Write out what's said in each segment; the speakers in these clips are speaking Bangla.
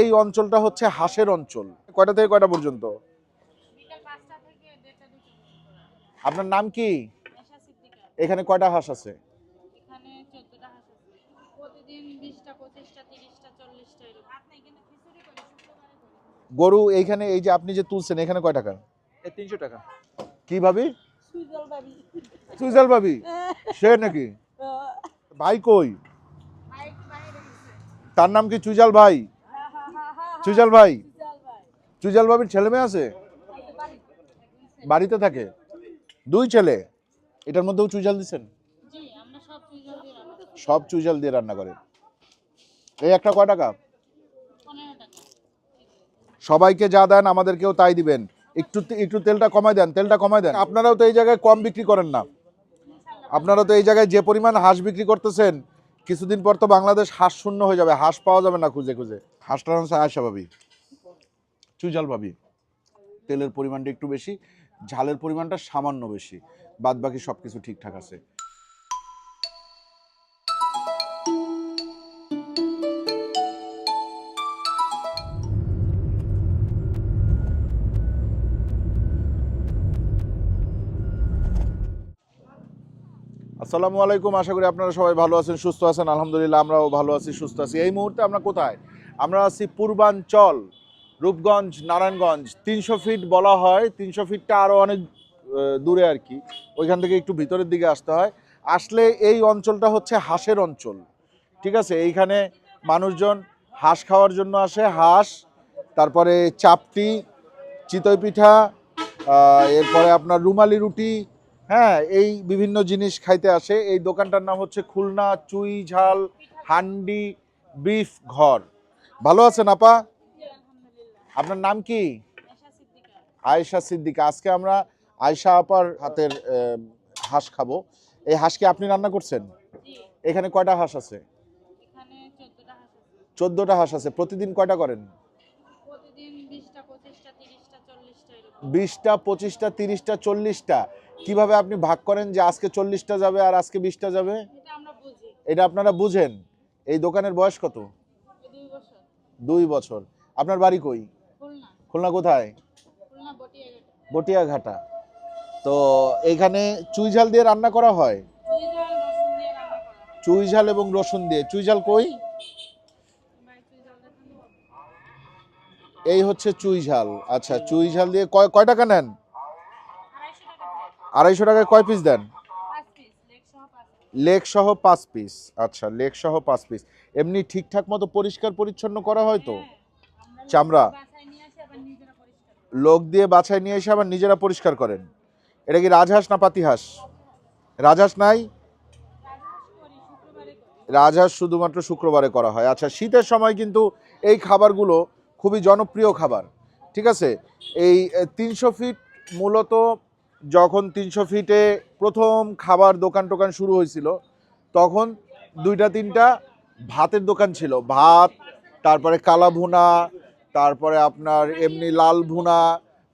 এই অঞ্চলটা হচ্ছে হাঁসের অঞ্চল। কয়টা থেকে কয়টা পর্যন্ত। আপনার নাম কি? এখানে কয়টা হাঁস আছে? গরু এইখানে এই যে আপনি যে তুলছেন এখানে কয় টাকা? তিনশো টাকা। কি ভাবি? সুইজল ভাবি। সে নাকি? ভাই কই? তার নাম কি চুইজাল ভাই? চুইজাল ভাই? চুইজাল ভাবির ছেলে মেয়ে আছে? বাড়িতে থাকে? দুই ছেলে? এটার মধ্যেও চুইজাল দিচ্ছেন? সব সুইজল দিয়ে রান্না করে। এই একটা কয় টাকা? সবাইকে যা দেন, আমাদেরকেও তাই দিবেন। একটু একটু তেলটা কমায় দেন, তেলটা কমায় দেন। আপনারাও তো এই জায়গায় কম বিক্রি করেন না। আপনারা তো এই জায়গায় যে পরিমাণ হাঁস বিক্রি করতেছেন, কিছুদিন পর তো বাংলাদেশ হাঁস শূন্য হয়ে যাবে। হাঁস পাওয়া যাবে না খুঁজে খুঁজে। হাঁসটা হচ্ছে আয়সা ভাবি চুইজাল ভাবি তেলের পরিমাণটা একটু বেশি, ঝালের পরিমাণটা সামান্য বেশি বাদ বাকি সব কিছু ঠিকঠাক আছে। আসসালামু আলাইকুম, আশা করি আপনারা সবাই ভালো আছেন, সুস্থ আছেন, আলহামদুলিল্লাহ আমরাও ভালো আছি, সুস্থ আছি। এই মুহূর্তে আমরা কোথায়? আমরা আছি পূর্বাঞ্চল, রূপগঞ্জ, নারায়ণগঞ্জ। তিনশো ফিট বলা হয়, তিনশো ফিটটা আরও অনেক দূরে আর কি। ওইখান থেকে একটু ভিতরের দিকে আসতে হয়। আসলে এই অঞ্চলটা হচ্ছে হাঁসের অঞ্চল। ঠিক আছে? এইখানে মানুষজন হাঁস খাওয়ার জন্য আসে। হাঁস, তারপরে চাপটি, চিতই পিঠা এরপরে আপনার রুমালি রুটি হ্যাঁ এই বিভিন্ন জিনিস খাইতে আসে। এই দোকানটার নাম হচ্ছে খুলনা, চুই ঝাল, হান্ডি, বিফ, ঘর। ভালো আছেন আপা? আপনার নাম কি? নেশা সিদ্দিকা আয়েশা সিদ্দিকা। আজকে আমরা আয়েশা আপার হাতের হাঁস খাব। এই হাঁস কি আপনি রান্না করছেন? এখানে কয়টা হাঁস আছে? চোদ্দটা হাঁস আছে। প্রতিদিন কয়টা করেন? বিশটা পঁচিশটা তিরিশটা চল্লিশটা কীভাবে আপনি ভাগ করেন যে আজকে চল্লিশটা যাবে আর আজকে বিশটা যাবে? এটা আপনারা বুঝেন। এই দোকানের বয়স কত? দুই বছর। আপনার বাড়ি কই? খুলনা। খুলনা কোথায়? বটিয়াঘাটা। তো এইখানে চুই ঝাল দিয়ে রান্না করা হয়? চুই ঝাল এবং রসুন দিয়ে। চুই ঝাল কই? এই হচ্ছে চুই ঝাল। আচ্ছা চুই ঝাল দিয়ে কয় কয় টাকা নেন? আড়াইশো টাকায় কয় পিস দেন পাঁচ পিস লেগ সহ পাঁচ পিস লেগ সহ পাঁচ পিস আচ্ছা লেগ সহ পাঁচ পিস এমনি ঠিকঠাক মতো পরিষ্কার পরিচ্ছন্ন করা হয় তো? হ্যাঁ, চামড়া? লোক দিয়ে বাছাই নিয়ে এসে আবার নিজেরা পরিষ্কার করেন? এটা কি রাজহাঁস না পাতিহাঁস? রাজহাঁস নাই? রাজহাঁস শুধুমাত্র শুক্রবারে করা হয়। আচ্ছা শীতের সময় কিন্তু এই খাবারগুলো খুবই জনপ্রিয় খাবার। ঠিক আছে? এই তিনশো ফিট মূলত যখন তিনশো ফিটে প্রথম খাবার দোকান টোকান শুরু হয়েছিল, তখন দুইটা তিনটা ভাতের দোকান ছিল। ভাত, তারপরে কালা ভুনা, তারপরে আপনার এমনি লাল ভুনা,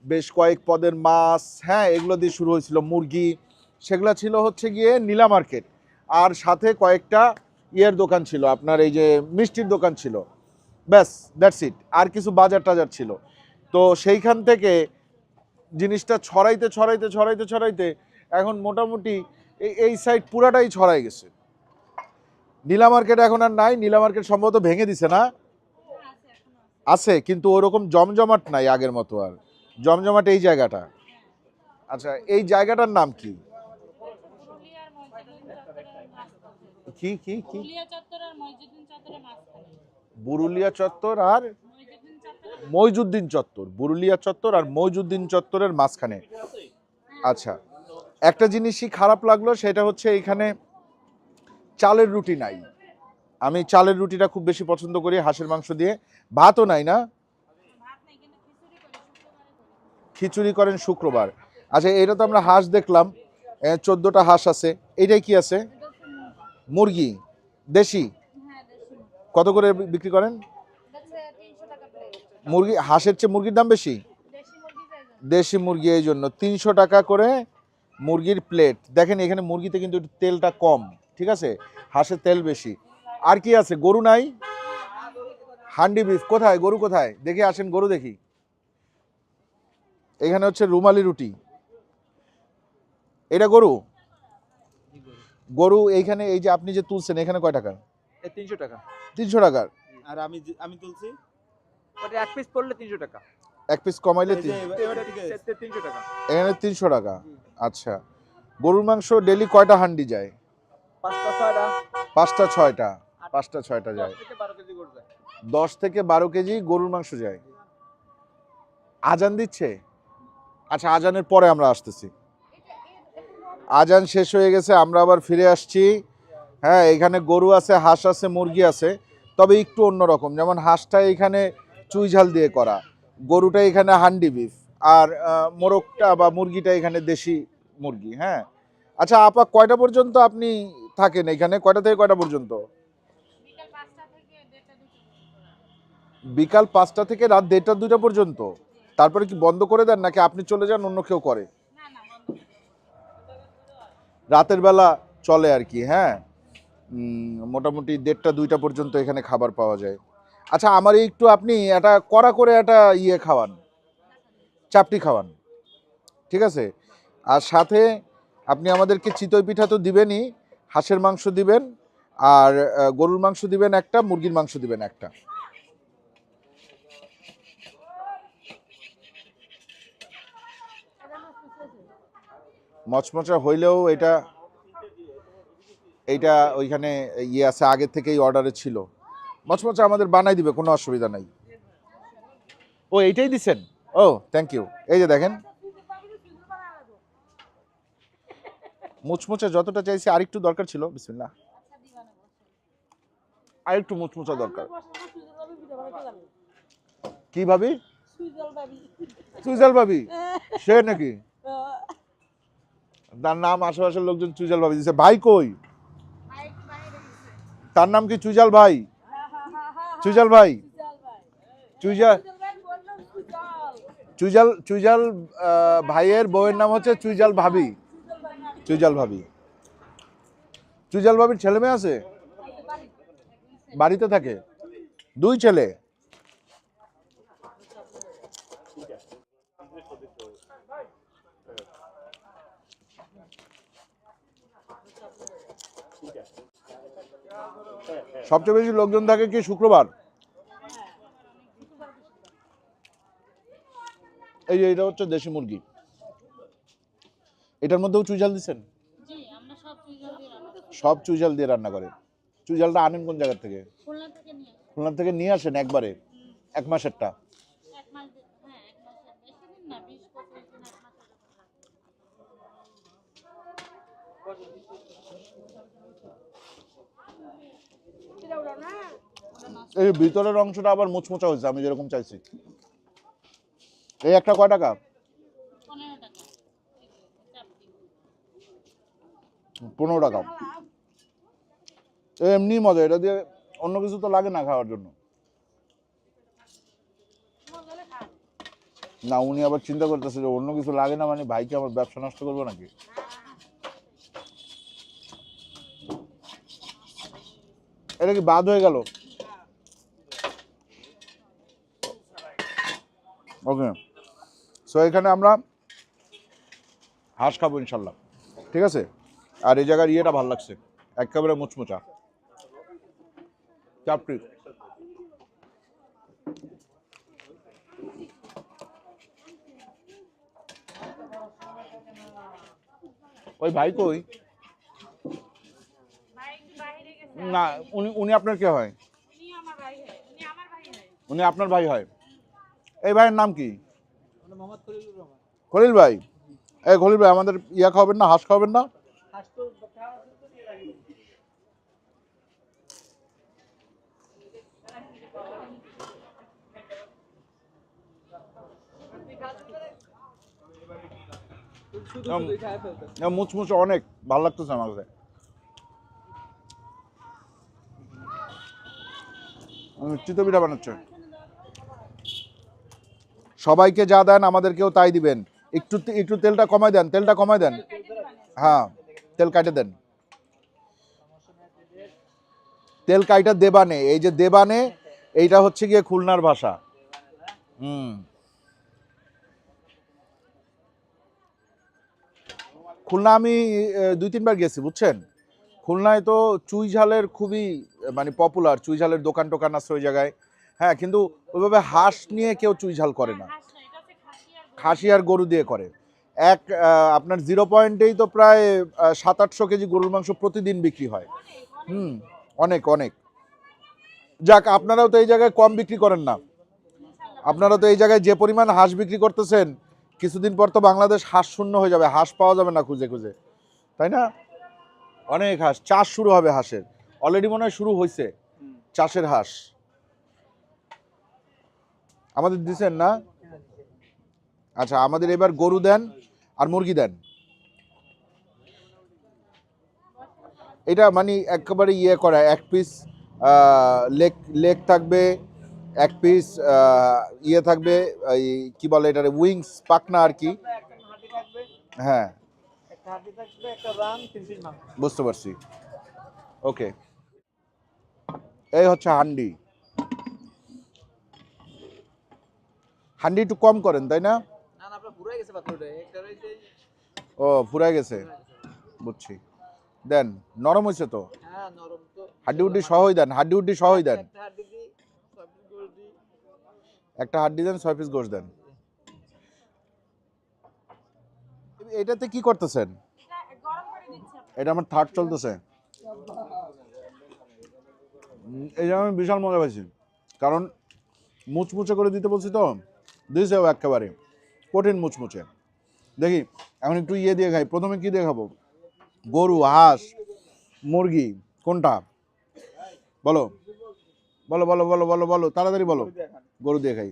বেশ কয়েক পদের মাছ হ্যাঁ এগুলো দিয়ে শুরু হয়েছিল। মুরগি, সেগুলো ছিল হচ্ছে গিয়ে নীলা মার্কেট। আর সাথে কয়েকটা ইয়ের দোকান ছিল, আপনার এই যে মিষ্টির দোকান ছিল। ব্যাস দ্যাটস ইট আর কিছু বাজার টাজার ছিল। তো সেইখান থেকে জিনিসটা ছড়াইতে ছড়াইতে ছড়াইতে ছড়াইতে এখন মোটামুটি এই সাইড পুরাটাই ছড়াই গেছে। নীলা মার্কেট এখন আর নাই নীলা মার্কেট সম্ভবত ভেঙে দিছে না? আছে কিন্তু ওরকম জমজমাট নাই আগের মতো আর। জমজমাট এই জায়গাটা। আচ্ছা এই জায়গাটার নাম কি? কি কি কি? বুরুলিয়া চত্বর আর মইজুদ্দিন চত্বর বুরুলিয়া চত্বর আর মইজুদ্দিন চত্বরের মাঝখানে। আচ্ছা একটা জিনিসই খারাপ লাগল সেটা হচ্ছে এখানে চালের রুটি নাই। আমি চালের রুটিটা খুব বেশি পছন্দ করি হাঁসের মাংস দিয়ে। ভাতও নাই না? খিচুড়ি করেন শুক্রবার। আচ্ছা এটা তো আমরা হাঁস দেখলাম চোদ্দোটা হাঁস আছে। এটাই কি আছে? মুরগি। দেশি? হ্যাঁ। কত করে বিক্রি করেন এটা হচ্ছে তিনশো টাকা প্লেট মুরগি হাঁসের চেয়ে মুরগির দাম বেশি? দেশি মুরগি চাই দেশি মুরগি এই জন্য। তিনশো টাকা করে মুরগির প্লেট দেখেন এখানে মুরগিতে কিন্তু একটু তেলটা কম ঠিক আছে? হাঁসের তেল বেশি। আর কি আছে? গরু নাই? হান্ডি বিফ কোথায়? গরু কোথায়? দেখে আসেন গরু দেখি। এখানে হচ্ছে রুমালি রুটি। এটা গরু? গরু এইখানে এই যে আপনি যে তুলছেন এখানে কয় টাকা? তিনশো টাকা। তিনশো টাকার আর আমি আমি তুলছি? ওটা এক পিস পড়লে তিনশো টাকা। এক পিস কমাইলে টাকা। এখানে তিনশো টাকা। আচ্ছা। গরুর মাংস ডেলি কয়টা হান্ডি যায়? পাঁচটা ছয়টা। পাঁচটা ছয়টা। যায়। দশ থেকে বারো কেজি যায়। দশ থেকে বারো কেজি গরুর মাংস যায়। আজান দিচ্ছে? আচ্ছা আজানের পরে আমরা আসতেছি। আজান শেষ হয়ে গেছে আমরা আবার ফিরে আসছি। হ্যাঁ এখানে গরু আছে হাঁস আছে মুরগি আছে। তবে একটু অন্যরকম। যেমন হাঁসটা এখানে চুই ঝাল দিয়ে করা। গরুটা এখানে হান্ডি বিফ আর মোরগটা বা মুরগিটা এখানে দেশি মুরগি হ্যাঁ? আচ্ছা আপা, কয়টা পর্যন্ত আপনি থাকেন এখানে? কয়টা থেকে কয়টা পর্যন্ত? বিকাল পাঁচটা থেকে রাত দেড়টা দুটা পর্যন্ত? তারপরে কি বন্ধ করে দেন, নাকি আপনি চলে যান, অন্য কেউ করে? রাতের বেলা চলে আর কি হ্যাঁ? মোটামুটি দেড়টা দুইটা পর্যন্ত এখানে খাবার পাওয়া যায়। আচ্ছা আমার একটু আপনি একটা কড়া করে একটা ইয়ে খাওয়ান, চাপটি খাওয়ান, ঠিক আছে? আর সাথে আপনি আমাদেরকে চিতই পিঠা তো দিবেনই, হাঁসের মাংস দিবেন, আর গরুর মাংস দিবেন একটা, মুরগির মাংস দিবেন একটা। মচমচা হইলেও এটা, এইটা ওইখানে ইয়ে আছে, আগে থেকেই অর্ডারে ছিল। মচমচা আমাদের বানাই দিবে, কোনো অসুবিধা নাই। ও, এইটাই দিছেন? ও থ্যাংক ইউ এই যে দেখেন। মুচমুচা যতটা চাইছি, আরেকটু দরকার ছিল, বিসমিল্লাহ। আরেকটু মুচমুচা দরকার। কি ভাবি? সুইজাল ভাবি। সে নাকি? তার নাম আশেপাশের লোকজন চুইজাল ভাবি দিছে। ভাই কই? তার নাম কি চুইজাল ভাই? চুইজাল ভাই। চুজাল চুইজাল আহ, ভাইয়ের বউয়ের নাম হচ্ছে চুইজাল ভাবি। চুইজাল ভাবি। চুজাল ভাবির ছেলে মেয়ে আছে? বাড়িতে থাকে? দুই ছেলে। সবচেয়ে বেশি লোকজন থাকে কি শুক্রবার? এই যে এটা হচ্ছে দেশি মুরগি। এটার মধ্যেও চুইঝাল দিচ্ছেন? সব চুইজাল দিয়ে রান্না করি। চুইঝালটা আনেন কোন জায়গার থেকে? খুলনা থেকে নিয়ে খুলনা থেকে নিয়ে আসেন একবারে? এক মাসেরটা? এই ভিতরের অংশটা আবার মুচমুচা হয়েছে, আমি যেরকম চাইছি। এই একটা কয় টাকা? পনেরো টাকা। এমনি মজা, এটা দিয়ে অন্য কিছু তো লাগে না খাওয়ার জন্য। না, উনি আবার চিন্তা করতেছে যে অন্য কিছু লাগে না মানে ভাইকে আমার ব্যবসা নষ্ট করব নাকি? এটা কি বাদ হয়ে গেল? ওকে সো এখানে আমরা হাঁস খাব ইনশাল্লাহ। ঠিক আছে? আর এই জায়গার ইয়েটা ভালো লাগছে। একেবারে মুচমুচা। চাপটি। ওই ভাই কই ভাই একটু বাইরে গেছে না উনি উনি আপনার কে হয়? উনি আমার ভাই উনি আমার ভাই উনি আপনার ভাই হয়। এই ভাইয়ের নাম কি? খলিলুর খলিল ভাই? এই খলিল ভাই আমাদের ইয়া খাওয়াবেন না হাঁস খাওয়াবেন না? হাঁস তো খাওয়া আছে তো দিয়ে রাখি। শুধু আম, শুধু খায় ফেলতে না, মুচমুচ অনেক ভালো লাগতেছে আমার কাছে। চিতই পিঠা বানাচ্ছে। সবাইকে যা দেন, আমাদেরকেও তাই দিবেন। একটু একটু তেলটা কমাই দেন, তেলটা কমাই দেন। হ্যাঁ তেল কাটে দেন। তেল কাইটা দেবানে, এই যে দেবানে, এইটা হচ্ছে গিয়ে খুলনার ভাষা। হুম। খুলনা আমি দুই তিনবার গেছি, বুঝছেন? খুলনায় তো চুই ঝালের খুবই মানে পপুলার চুই ঝালের দোকান টোকান আছে ওই জায়গায়। হ্যাঁ কিন্তু ওইভাবে হাঁস নিয়ে কেউ চুই ঝাল করে না। খাসি আর গরু। দিয়ে করে। এক আপনার জিরো পয়েন্টেই তো প্রায় সাত আটশো কেজি গরুর মাংস প্রতিদিন বিক্রি হয়। হুম, অনেক অনেক। যাক, আপনারাও তো এই জায়গায় কম বিক্রি করেন না। আপনারা তো এই জায়গায় যে পরিমাণ হাঁস বিক্রি করতেছেন, কিছুদিন পর তো বাংলাদেশ হাঁস শূন্য হয়ে যাবে। হাঁস পাওয়া যাবে না খুঁজে খুঁজে। তাই না? অনেক হাঁস চাষ শুরু হবে হাঁসের। অলরেডি মনে হয় শুরু হয়েছে চাষের হাঁস। আমাদের দিছেন না? আচ্ছা আমাদের এবার গরু দেন আর মুরগি দেন। এটা মানে একেবারে ইয়ে করা এক পিস লেক লেক থাকবে এক পিস ইয়ে থাকবে কি বলে এটা উইংস পাকনা আর কি। হ্যাঁ। বুঝতে পারছি। ওকে এই হচ্ছে হান্ডি। হান্ডি একটু কম করেন তাই না? ও ফুরাই গেছে। বুঝছি। দেন নরম হয়েছে তো? হ্যাঁ নরম হাড্ডি উড্ডি সহই দেন হাড্ডি উড্ডি সহই দেন। একটা হাড্ডি দেন ছয় পিস গোশ দেন। এটাতে কি করতেছেন? এটা আমার থার্ড চলতেছে। এই যে আমি বিশাল মজা পাইছি। কারণ মুচমুচে করে দিতে বলছি তো দিয়েছেও একেবারে কঠিন মুচমুচে। দেখি এখন একটু ইয়ে দিয়ে খাই। প্রথমে কি দিয়ে খাব? গরু হাঁস মুরগি কোনটা? বলো। বলো বলো বলো বলো বলো তাড়াতাড়ি বলো। গরু দিয়ে খাই।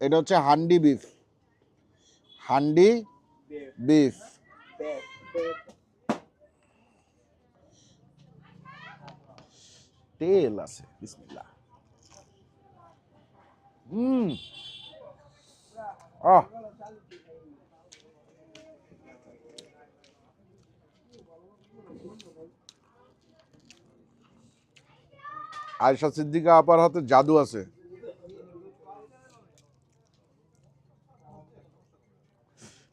এটা হচ্ছে হান্ডি বিফ হান্ডি বিফ তেল আছে বিসমিল্লাহ হুম আহ আয়সা সিদ্দিকা আপার হাতে জাদু আছে।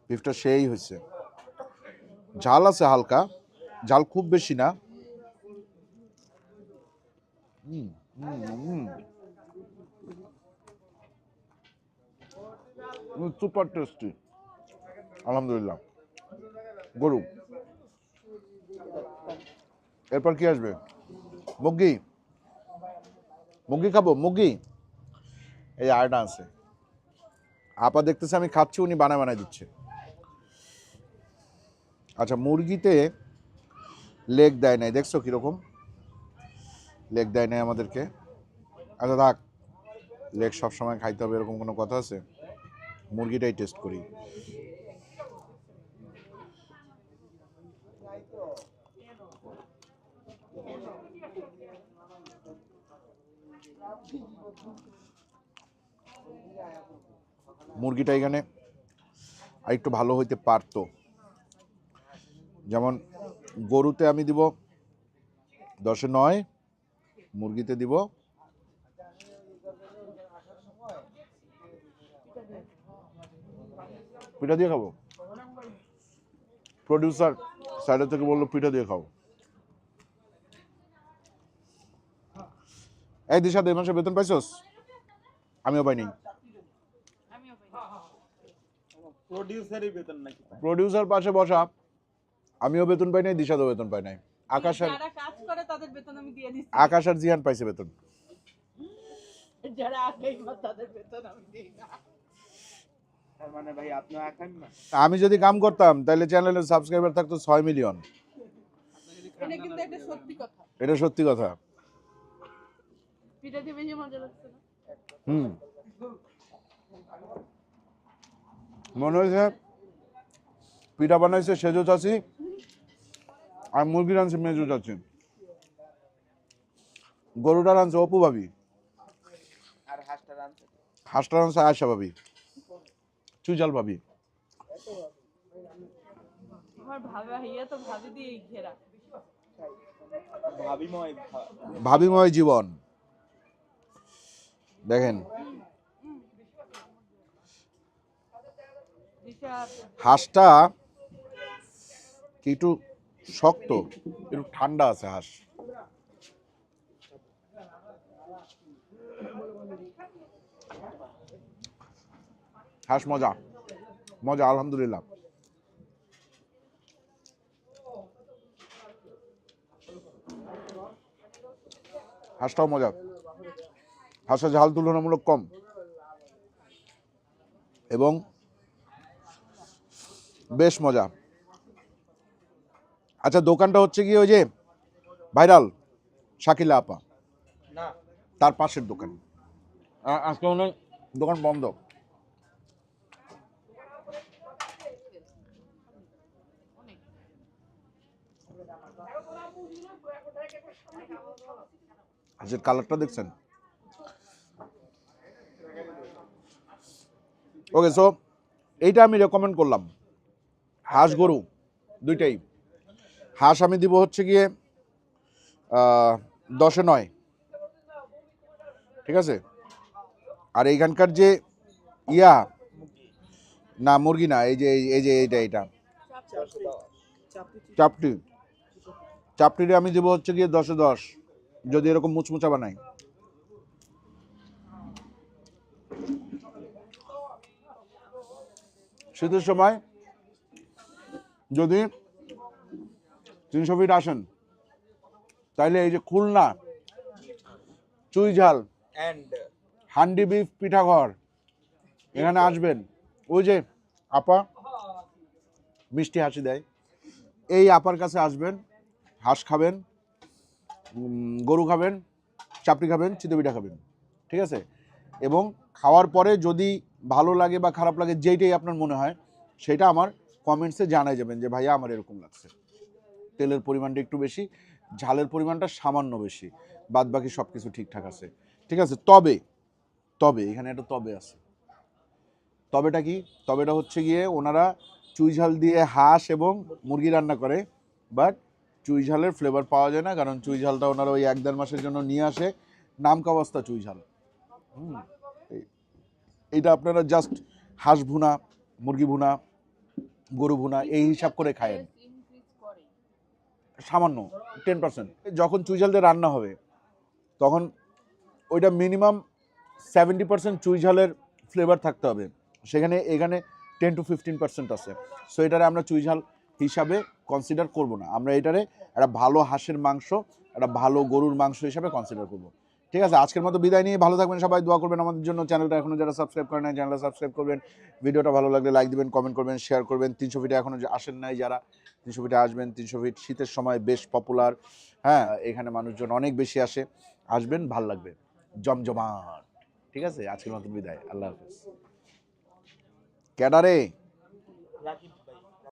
বিফটা সেই হয়েছে। ঝাল আছে হালকা, ঝাল খুব বেশি না। সুপার টেস্টি আলহামদুলিল্লাহ। গরু। এরপর কি আসবে? মুগি মুগি খাব মুগি এই আয়টা আছে। আপা দেখতেছে আমি খাচ্ছি, উনি বানায় বানায় দিচ্ছে। আচ্ছা মুরগিতে লেগ দেয় নাই, দেখছ কীরকম? লেগ দেয় নাই আমাদেরকে। আচ্ছা থাক। লেগ সবসময় খাইতে হবে, এরকম কোনো কথা আছে? মুরগিটাই টেস্ট করি। মুরগিটা এখানে আর একটু ভালো হইতে পারতো। যেমন গরুতে আমি দিব দশে নয় মুরগিতে দিব পিঠা দিয়ে খাব? প্রডিউসার সাইডের থেকে বলল পিঠা দিয়ে খাও। এই দিশা দেড় মাসে বেতন পাইছস? আমিও পাইনি। আমিও পাই। প্রডিউসারই বেতন নাকি? প্রডিউসার পাশে বসা। আমিও বেতন পাই নাই দিশাদও বেতন পাই নাই। আকাশ আর যারা কাজ করে তাদের বেতন আমি দিয়ে দিচ্ছি। আকাশ আর জিহান পাইছে বেতন। যারা তাদের বেতন আমি দিই না। তার মানে ভাই আপনি একাই না? আমি যদি কাম করতাম তাহলে চ্যানেলের সাবস্ক্রাইবার থাকতো ছয় মিলিয়ন এটা সত্যি কথা। হুম। মনে হয়েছে? পিঠা বানাইছে সেজো চাচি আর মুরগি রাঁধছে মেজো চাচি। গরুটা রাঁধছে অপু ভাবি। আর হাঁসটা রানছে রাঁধছে আয়সা ভাবি। চুজাল ভাবি। ভাবিময় জীবন। দেখেন। হাঁসটা কি একটু শক্ত, একটু ঠান্ডা আছে হাঁস। হাঁস মজা মজা, আলহামদুলিল্লাহ। হাঁসটাও মজা। হাঁসের ঝাল তুলনামূলক কম। এবং বেশ মজা। আচ্ছা দোকানটা হচ্ছে কি ওই যে ভাইরাল শাকিলা আপা। না। তার পাশের দোকান। আজকে মনে দোকান বন্ধ। হাঁসের কালারটা দেখছেন? ওকে সো এইটা আমি রেকমেন্ড করলাম। হাঁস গরু দুইটাই। হাঁস আমি দিব হচ্ছে গিয়ে দশে নয়। ঠিক আছে? আর এইখানকার যে ইয়া, না, মুরগি না, এই যে, এই- যে এইটা এইটা। চাপটি। চাপটিরে আমি দেবো হচ্ছে গিয়ে দশে দশ, যদি এরকম মুচমুচা বানাই। শীতের সময় যদি তিনশো ফিট আসেন তাইলে এই যে খুলনা চুই ঝাল অ্যান্ড হান্ডি বিফ পিঠাঘর এখানে আসবেন। ওই যে আপা মিষ্টি হাসি দেয়। এই আপার কাছে আসবেন হাঁস খাবেন গরু খাবেন চাপড়ি খাবেন চিতই পিঠা খাবেন। ঠিক আছে? এবং খাওয়ার পরে যদি ভালো লাগে বা খারাপ লাগে যেইটাই আপনার মনে হয় সেটা আমার কমেন্টসে জানাই যাবেন যে ভাইয়া আমার এরকম লাগছে। তেলের পরিমাণটা একটু বেশি, ঝালের পরিমাণটা সামান্য বেশি বাদ বাকি সব কিছু ঠিকঠাক আছে। ঠিক আছে, তবে তবে, এখানে একটা তবে আছে। তবেটা কি? তবেটা হচ্ছে গিয়ে ওনারা চুই ঝাল দিয়ে হাঁস এবং মুরগি রান্না করে, বাট চুই ঝালের ফ্লেভার পাওয়া যায় না, কারণ চুই ঝালটা ওনারা ওই এক দেড় মাসের জন্য নিয়ে আসে, নাম কাবস্তা চুই ঝাল। এইটা আপনারা জাস্ট হাঁস ভুনা, মুরগি ভুনা, গরু ভুনা, এই হিসাব করে খায়েন। সামান্য টেন পার্সেন্ট যখন চুই দিয়ে রান্না হবে, তখন ওইটা মিনিমাম সেভেন্টি পার্সেন্ট চুই ঝালের ফ্লেভার থাকতে হবে। সেখানে, এখানে টেন টু ফিফটিন পার্সেন্ট আছে। সো এটারে আমরা চুই ঝাল হিসাবে কনসিডার করব না। আমরা এটারে একটা ভালো হাঁসের মাংস, একটা ভালো গরুর মাংস হিসাবে কনসিডার করব। ঠিক আছে? আজকের মতো বিদায় নিয়ে ভালো থাকবেন সবাই। দোয়া করবেন আমাদের জন্য। চ্যানেলটা এখনও যারা সাবস্ক্রাইব করেন নাই, চ্যানেলটা সাবস্ক্রাইব করবেন। ভিডিওটা ভালো লাগলে লাইক দিবেন কমেন্ট করবেন শেয়ার করবেন। তিনশো ফিটে এখনও যে আসেন নাই যারা। তিনশো ফিটে আসবেন, তিনশো ফিট শীতের সময় বেশ পপুলার হ্যাঁ এখানে মানুষজন অনেক বেশি আসে। আসবেন, ভালো লাগবে। জমজমাট। ঠিক আছে? আজকের মতো বিদায়। আল্লাহ হাফিজ। ক্যাডারে?